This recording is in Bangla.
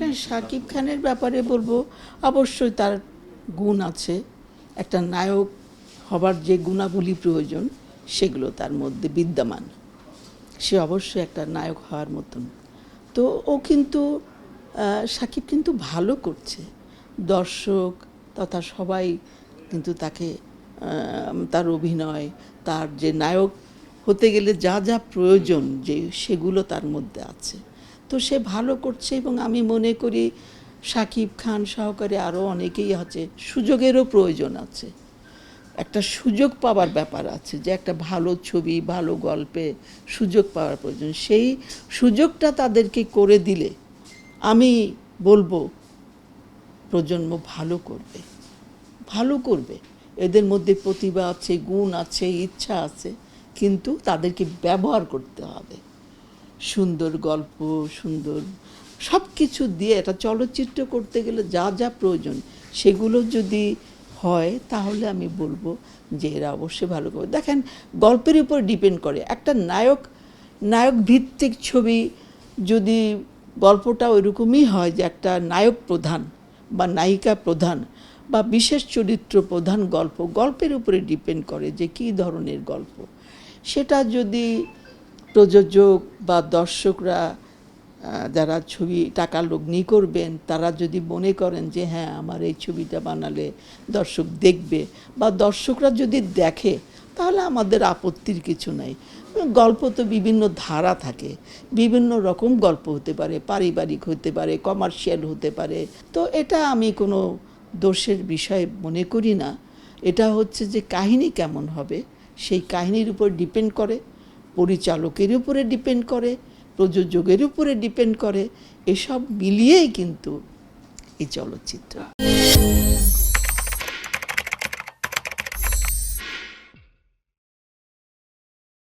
দেখেন শাকিব খানের ব্যাপারে বলব, অবশ্যই তার গুণ আছে। একটা নায়ক হবার যে গুণাবলী প্রয়োজন, সেগুলো তার মধ্যে বিদ্যমান। সে অবশ্যই একটা নায়ক হওয়ার মতন। তো ও কিন্তু শাকিব কিন্তু ভালো করছে। দর্শক তথা সবাই কিন্তু তাকে তার অভিনয়, তার যে নায়ক হতে গেলে যা যা প্রয়োজন যে সেগুলো তার মধ্যে আছে। তো সে ভালো করছে এবং আমি মনে করি সাকিব খান সহকারে আরও অনেকেই আছে। সুযোগেরও প্রয়োজন আছে। একটা সুযোগ পাওয়ার ব্যাপার আছে যে একটা ভালো ছবি, ভালো গল্পে সুযোগ পাওয়ার প্রয়োজন। সেই সুযোগটা তাদেরকে করে দিলে আমি বলব, প্রজন্ম ভালো করবে। ভালো করবে। এদের মধ্যে প্রতিভা আছে, গুণ আছে, ইচ্ছা আছে, কিন্তু তাদেরকে ব্যবহার করতে হবে। সুন্দর গল্প, সুন্দর সব কিছু দিয়ে একটা চলচ্চিত্র করতে গেলে যা যা প্রয়োজন, সেগুলো যদি হয়, তাহলে আমি বলব যে এরা অবশ্যই ভালো করবে। দেখেন, গল্পের উপর ডিপেন্ড করে। একটা নায়ক নায়ক ভিত্তিক ছবি যদি গল্পটা ওইরকমই হয় যে একটা নায়ক প্রধান বা নায়িকা প্রধান বা বিশেষ চরিত্র প্রধান গল্প, গল্পের উপরে ডিপেন্ড করে যে কী ধরনের গল্প। সেটা যদি প্রযোজক বা দর্শকরা যারা ছবি টাকা লগ্নি করবেন, তারা যদি মনে করেন যে হ্যাঁ আমার এই ছবিটা বানালে দর্শক দেখবে বা দর্শকরা যদি দেখে, তাহলে আমাদের আপত্তির কিছু নাই। গল্প তো বিভিন্ন ধারা থাকে, বিভিন্ন রকম গল্প হতে পারে, পারিবারিক হতে পারে কমার্শিয়াল হতে পারে। তো এটা আমি কোনো দোষের বিষয় মনে করি না। এটা হচ্ছে যে, কাহিনী কেমন হবে, সেই কাহিনীর উপর ডিপেন্ড করে। পরিচালকের উপরে ডিপেন্ড করে প্রযোজকের উপরে ডিপেন্ড করে এসব মিলিয়েই কিন্তু এই চলচ্চিত্র।